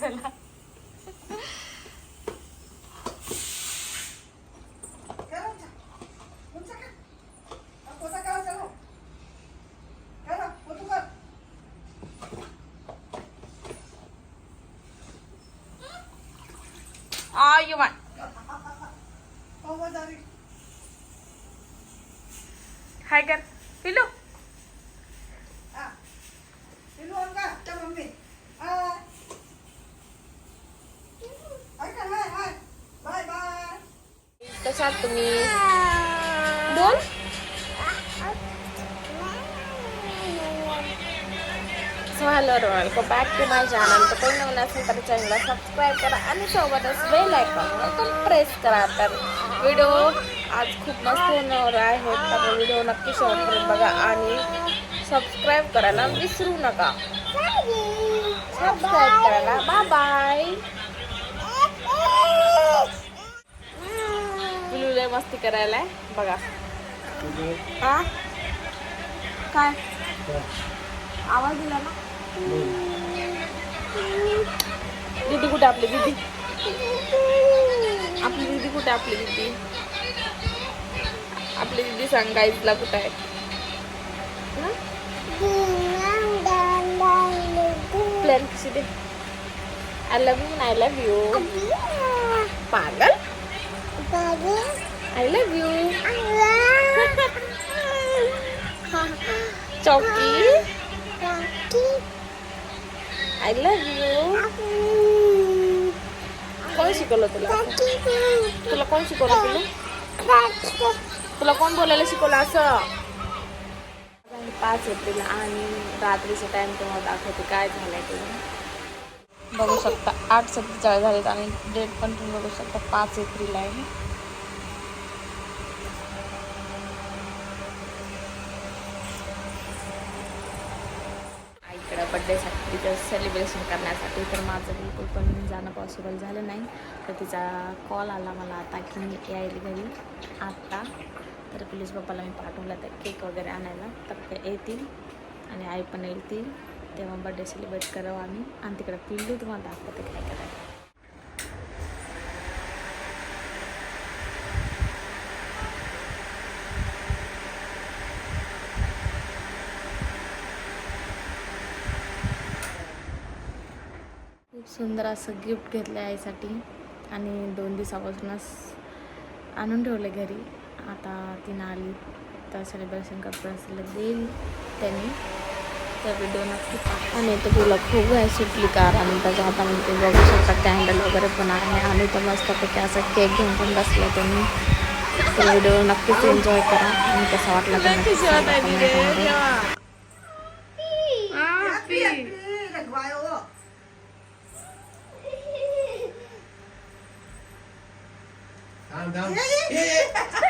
करायला आयु मा हाय कर पिलू बाय बाय कशात तुम्ही. बोल so hello welcome back to my channel तर कोणी नवीन असेल तर चॅनलला सबस्क्राईब करा आणि सोबतच बेल आयकॉन प्रेस करा. तर व्हिडिओ आज खूप मस्त होणार आहे. तर व्हिडिओ नक्की शेवटपर्यंत बघा आणि सबस्क्राईब करायला विसरू नका. सबस्क्राईब करायला. बाय बाय पिलू लय मस्ती करायला आहे. बघा. हा? काय? आवाज दिला ना? दीदी कुठे आपली दीदी? आपली दीदी कुठे आपली दीदी? आपली दीदी सांग गाईजला कुठे आहे? प्लॅन कशी दे? I love you I love you पागल? आय लव्ह यू चौकी आय लव्ह यू कोण शिकवलं तुला तुला कोण शिकवलं तुला तुला कोण बोलायला शिकवलं असं पाच एप्रिल आणि रात्रीचा टाइम तुम्हाला दाखवते काय झालंय ते. बघू शकता. आठ सत्तेचाळीस झालेत आणि डेट पण तुम्ही बघू शकता. पाच एप्रिल आहे. बड्डेसाठी तिथं सेलिब्रेशन करण्यासाठी. तर माझं बिलकुल पण जाणं पॉसिबल झालं नाही. तर तिचा कॉल आला मला आता की मी यायला घरी आत्ता तर प्लीज बाप्पाला मी पाठवला तर केक वगैरे आणायला. तर ते येतील आणि आई पण येतील. तेव्हा बड्डे सेलिब्रेट करावं आम्ही. आणि तिकडे पिल्लू तुम्हाला दाखवते काय करायला सुंदर असं गिफ्ट घेतलं आहे आईसाठी. आणि दोन दिवसापासूनच आणून ठेवलं घरी. आता तिनं आली तर सेलिब्रेशन करत असेल देईल त्यांनी. तर व्हिडिओ नक्की पहा. आणि तर तुला खूप वेळ सुटली कार. आणि त्याच्या हातामध्ये ते बघू शकता कॅन्डल वगैरे पण आहे. आणि तर मस्तपैकी असं केक घेऊन पण बसलं त्यांनी. तर व्हिडिओ नक्कीच एन्जॉय करा. आणि कसा वाटला तर नक्की सांगा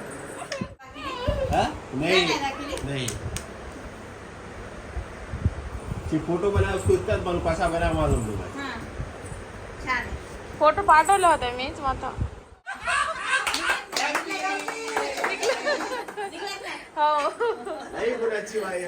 नहीं. नहीं. ती फोटो बना उसको इतना बनू कसा बना मालूम नहीं भाई. फोटो पाठवले होते मीच मग हो. नहीं गुणाची बाई